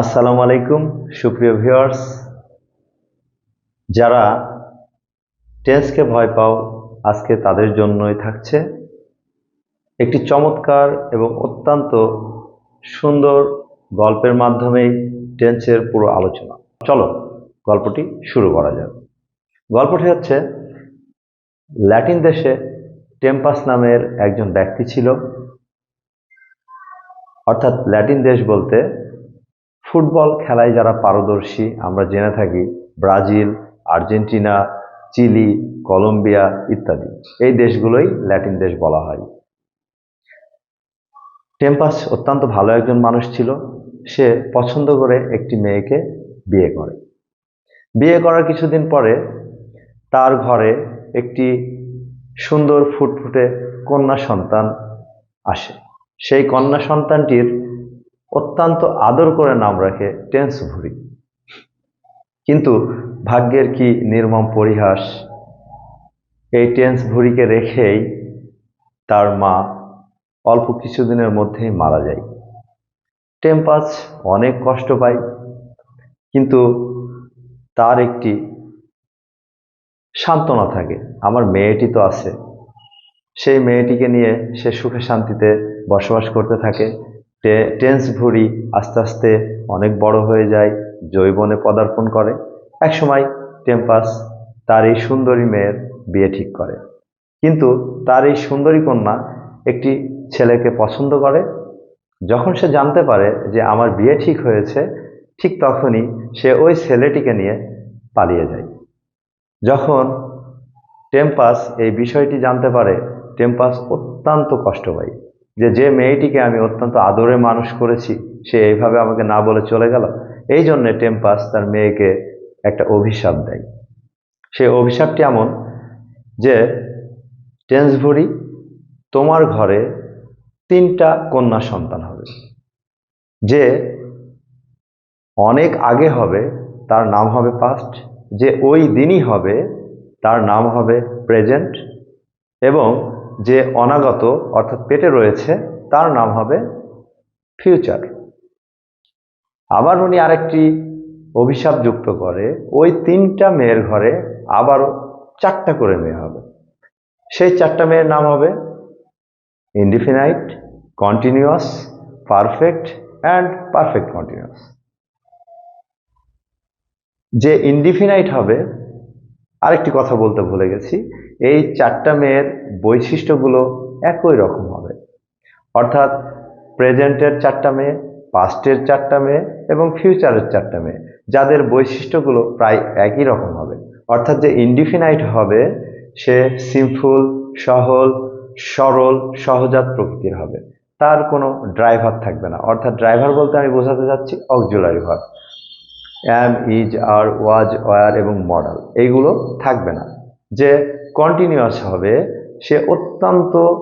আসসালামু আলাইকুম, সুপ্রিয় ভিউয়ার্স। যারা টেন্সকে ভয় পাও, আজকে তাদের জন্যই থাকছে একটি চমৎকার এবং অত্যন্ত সুন্দর গল্পের মাধ্যমেই টেন্সের পুরো আলোচনা। চলো, গল্পটি শুরু করা যাক। গল্পটি হচ্ছে, ল্যাটিন দেশে টেম্পাস নামের একজন ব্যক্তি ছিল। অর্থাৎ ল্যাটিন দেশ বলতে ফুটবল খেলায় যারা পারদর্শী, আমরা জেনে থাকি ব্রাজিল, আর্জেন্টিনা, চিলি, কলম্বিয়া ইত্যাদি। এই দেশগুলোই ল্যাটিন দেশ বলা হয়। টেম্পাস অত্যন্ত ভালো একজন মানুষ ছিল। সে পছন্দ করে একটি মেয়েকে বিয়ে করে। বিয়ে করার কিছুদিন পরে তার ঘরে একটি সুন্দর ফুটফুটে কন্যা সন্তান আসে। সেই কন্যা সন্তানটির অত্যন্ত আদর করে নাম রাখে টেন্স ভুরি। কিন্তু ভাগ্যের কি নির্মম পরিহাস? এই টেন্স ভুরিকে রেখেই তার মা অল্প কিছুদিনের মধ্যেই মারা যায়। টেম্পাস অনেক কষ্ট পায়, কিন্তু তার একটি সান্ত্বনা থাকে, আমার মেয়েটি তো আছে। সেই মেয়েটিকে নিয়ে সে সুখে শান্তিতে বসবাস করতে থাকে। টেন্স ভুঁড়ি আস্তে আস্তে অনেক বড় হয়ে যায়, যৌবনে পদার্পণ করে। একসময় টেম্পাস তার এই সুন্দরী মেয়ের বিয়ে ঠিক করে। কিন্তু তার এই সুন্দরী কন্যা একটি ছেলেকে পছন্দ করে। যখন সে জানতে পারে যে আমার বিয়ে ঠিক হয়েছে, ঠিক তখনই সে ওই ছেলেটিকে নিয়ে পালিয়ে যায়। যখন টেম্পাস এই বিষয়টি জানতে পারে, টেম্পাস অত্যন্ত কষ্ট পায় যে যে মেয়েটিকে আমি অত্যন্ত আদরে মানুষ করেছি, সে এইভাবে আমাকে না বলে চলে গেল। এই জন্যে টেম্পাস তার মেয়েকে একটা অভিশাপ দেয়। সেই অভিশাপটি এমন যে টেন্সভরি তোমার ঘরে তিনটা কন্যা সন্তান হবে। যে অনেক আগে হবে, তার নাম হবে পাস্ট যে ওই দিনই হবে, তার নাম হবে প্রেজেন্ট এবং যে অনাগত, অর্থাৎ পেটে রয়েছে, তার নাম হবে ফিউচার। আবার উনি আরেকটি অভিশাপ যুক্ত করে, ওই তিনটা মেয়ের ঘরে আবার চারটা করে মেয়ে হবে। সেই চারটা মেয়ের নাম হবে indefinite, continuous, perfect and perfect continuous. যে ইনডিফিনাইট হবে আরেকটি কথা বলতে ভুলে গেছি, এই চারটা মেয়ের বৈশিষ্ট্যগুলো একই রকম হবে। অর্থাৎ প্রেজেন্টের চারটা মেয়ে, পাস্টের চারটা মেয়ে এবং ফিউচারের চারটা মেয়ে, যাদের বৈশিষ্ট্যগুলো প্রায় একই রকম হবে। অর্থাৎ যে ইনডিফিনাইট হবে, সে সিম্পল, সহল, সরল, সহজাত প্রকৃতির হবে। তার কোনো ড্রাইভার থাকবে না। অর্থাৎ ড্রাইভার বলতে আমি বোঝাতে চাচ্ছি auxiliary verb am is are was were এবং মডেল এইগুলো থাকবে না। যে কন্টিনিউয়াস হবে, সে অত্যন্ত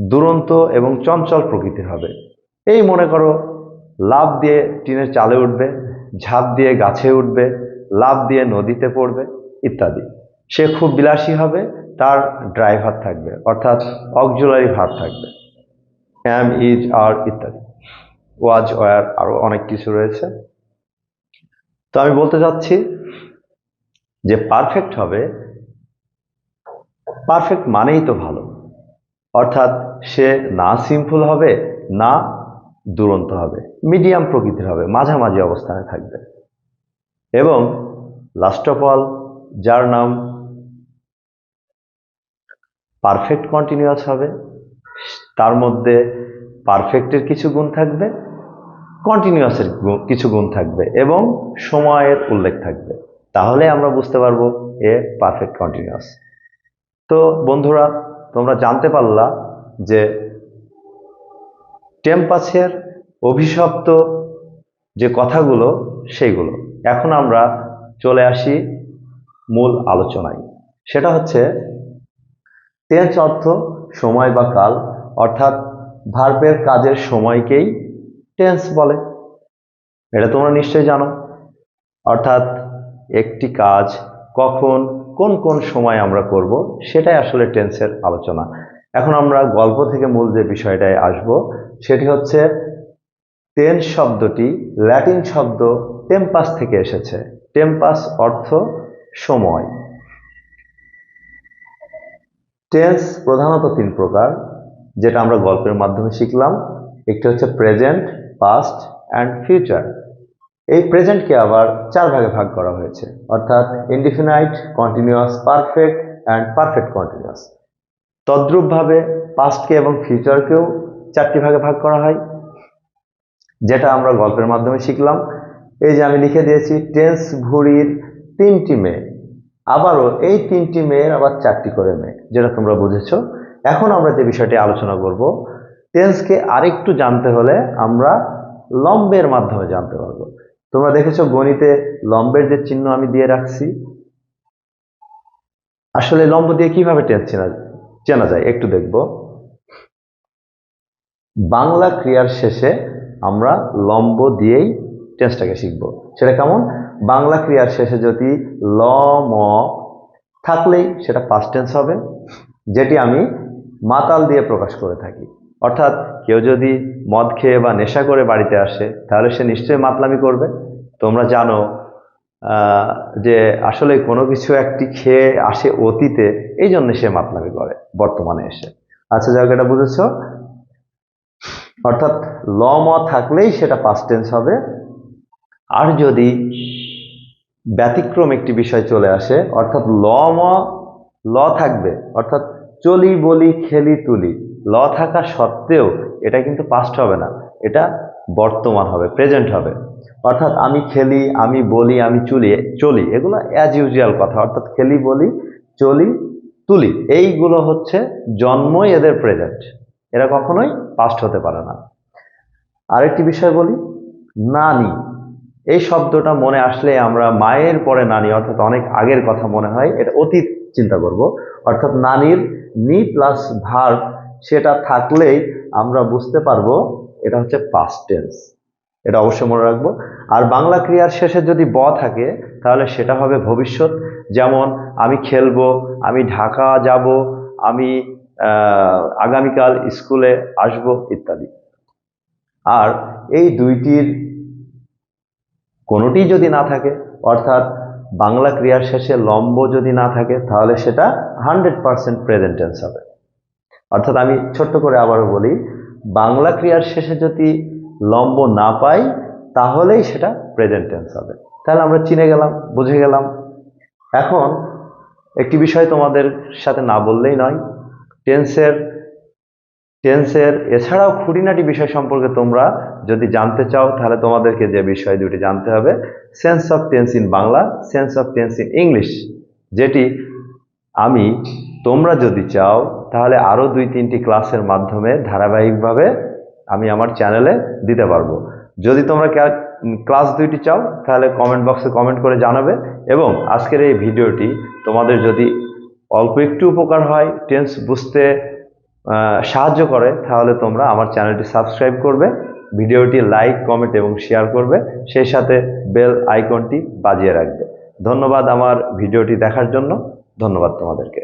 দুরন্ত এবং চঞ্চল প্রকৃতির হবে। এই মনে করো লাভ দিয়ে টিনের চালে উঠবে, ঝাঁপ দিয়ে গাছে উঠবে লাভ দিয়ে নদীতে পড়বে, ইত্যাদি। সে খুব বিলাসী হবে, তার ড্রাইভার থাকবে, অর্থাৎ অক্সুলারি ভার থাকবে। অ্যাম ইজ আর ইত্যাদি। ওয়াজ ওয়ার আরও অনেক কিছু রয়েছে। তো আমি বলতে চাচ্ছি যে পারফেক্ট হবে পারফেক্ট মানেই তো ভালো। অর্থাৎ সে না সিম্পল হবে, না দুরন্ত হবে। মিডিয়াম প্রকৃতির হবে, মাঝামাঝি অবস্থানে থাকবে। এবং লাস্ট অফ অল যার নাম পারফেক্ট কন্টিনিউয়াস হবে, তার মধ্যে পারফেক্টের কিছু গুণ থাকবে কন্টিনিউয়াসের কিছু গুণ থাকবে এবং সময়ের উল্লেখ থাকবে। তাহলে আমরা বুঝতে পারব এ পারফেক্ট কন্টিনিউয়াস তো বন্ধুরা, তোমরা জানতে পারলা যে টেম্পাসের অভিশপ্ত যে কথাগুলো, সেইগুলো। এখন আমরা চলে আসি মূল আলোচনায়। সেটা হচ্ছে টেন্স অর্থ সময় বা কাল, অর্থাৎ ভার্বের কাজের সময়কেই টেন্স বলে। এটা তোমরা নিশ্চয়ই জানো। অর্থাৎ একটি কাজ কখন, কোন কোন সময় আমরা করব, সেটাই আসলে টেন্সের আলোচনা। এখন আমরা গল্প থেকে মূল যে বিষয়টায় আসব, সেটি হচ্ছে টেন্স শব্দটি ল্যাটিন শব্দ টেম্পাস থেকে এসেছে। টেম্পাস অর্থ সময়। টেন্স প্রধানত তিন প্রকার, যেটা আমরা গল্পের মাধ্যমে শিখলাম। একটি হচ্ছে প্রেজেন্ট পাস্ট অ্যান্ড ফিউচার এই প্রেজেন্টকে আবার চার ভাগে ভাগ করা হয়েছে। অর্থাৎ indefinite continuous perfect and perfect continuous তদ্রূপভাবে পাস্টকে এবং ফিউচারকেও চারটি ভাগে ভাগ করা হয়, যেটা আমরা গল্পের মাধ্যমে শিখলাম। এই যে আমি লিখে দিয়েছি টেন্স ঘুড়ির তিনটি মেয়ে। আবারও এই তিনটি মেয়ের আবার চারটি করে মেয়ে, যেটা তোমরা বুঝেছ। এখন আমরা যে বিষয়টি আলোচনা করব টেন্সকে আরেকটু জানতে হলে আমরা লম্বের মাধ্যমে জানতে পারব। তোমরা দেখেছ গণিতে লম্বের যে চিহ্ন আমি দিয়ে রাখছি? আসলে লম্ব দিয়ে কীভাবে টেন্স চেনা চেনা যায় একটু দেখব। বাংলা ক্রিয়ার শেষে আমরা লম্ব দিয়েই টেন্সটাকে শিখব। সেটা কেমন? বাংলা ক্রিয়ার শেষে যদি ল, ম থাকলেই সেটা পাস্ট টেন্স হবে, যেটি আমি মাতাল দিয়ে প্রকাশ করে থাকি। অর্থাৎ কেউ যদি মদ খেয়ে বা নেশা করে বাড়িতে আসে, তাহলে সে নিশ্চয়ই মাতলামি করবে। তোমরা জানো যে আসলে কোনো কিছু একটি খেয়ে আসে অতীতে এই জন্য সে মাতলামি করে বর্তমানে এসে। আচ্ছা জায়গাটা বুঝেছ? অর্থাৎ ল, ম থাকলেই সেটা পাস্ট টেন্স হবে। আর যদি ব্যতিক্রম একটি বিষয় চলে আসে, অর্থাৎ ল, ম, ল থাকবে, অর্থাৎ চলি বলি, খেলি তুলি ল থাকা সত্ত্বেও এটা কিন্তু পাস্ট হবে না, এটা বর্তমান হবে প্রেজেন্ট হবে। অর্থাৎ আমি খেলি, আমি বলি, আমি চুলি, চলি, এগুলো অ্যাজ ইউজুয়াল কথা। অর্থাৎ খেলি, বলি, চলি, তুলি, এইগুলো হচ্ছে জন্মই এদের প্রেজেন্ট এরা কখনোই পাস্ট হতে পারে না। আরেকটি বিষয় বলি, নানি। এই শব্দটা মনে আসলে আমরা মায়ের পরে নানি, অর্থাৎ অনেক আগের কথা মনে হয়, এটা অতীত চিন্তা করব। অর্থাৎ নানির নি প্লাস ভার্ব সেটা থাকলেই আমরা বুঝতে পারব এটা হচ্ছে পাস্ট টেন্স এটা অবশ্যই মনে রাখব। আর বাংলা ক্রিয়ার শেষে যদি ব থাকে, তাহলে সেটা হবে ভবিষ্যৎ। যেমন, আমি খেলব, আমি ঢাকা যাব, আমি আগামীকাল স্কুলে আসব ইত্যাদি। আর এই দুইটির কোনোটি যদি না থাকে, অর্থাৎ বাংলা ক্রিয়ার শেষে লম্ব যদি না থাকে, তাহলে সেটা হান্ড্রেড পারসেন্ট প্রেজেন্টেন্স হবে। অর্থাৎ আমি ছোট্ট করে আবারও বলি, বাংলা ক্রিয়ার শেষে যদি লম্ব না পাই, তাহলেই সেটা প্রেজেন্ট টেন্স হবে। তাহলে আমরা চিনে গেলাম, বুঝে গেলাম। এখন একটি বিষয় তোমাদের সাথে না বললেই নয় টেন্সের টেন্সের এছাড়াও খুঁটিনাটি বিষয় সম্পর্কে তোমরা যদি জানতে চাও, তাহলে তোমাদেরকে যে বিষয় দুটি জানতে হবে sense of tense in Bangla sense of tense in English যেটি আমি, তোমরা যদি চাও তাহলে আরও দুই, তিনটি ক্লাসের মাধ্যমে ধারাবাহিকভাবে আমি আমার চ্যানেলে দিতে পারব। যদি তোমরা ক্লাস দুইটি চাও, তাহলে কমেন্ট বক্সে কমেন্ট করে জানাবে এবং আজকের এই ভিডিওটি তোমাদের যদি অল্প একটু উপকার হয় টেন্স বুঝতে সাহায্য করে, তাহলে তোমরা আমার চ্যানেলটি সাবস্ক্রাইব করবে, ভিডিওটি লাইক কমেন্ট এবং শেয়ার করবে, সেই সাথে বেল আইকনটি বাজিয়ে রাখবে। ধন্যবাদ আমার ভিডিওটি দেখার জন্য। ধন্যবাদ তোমাদেরকে।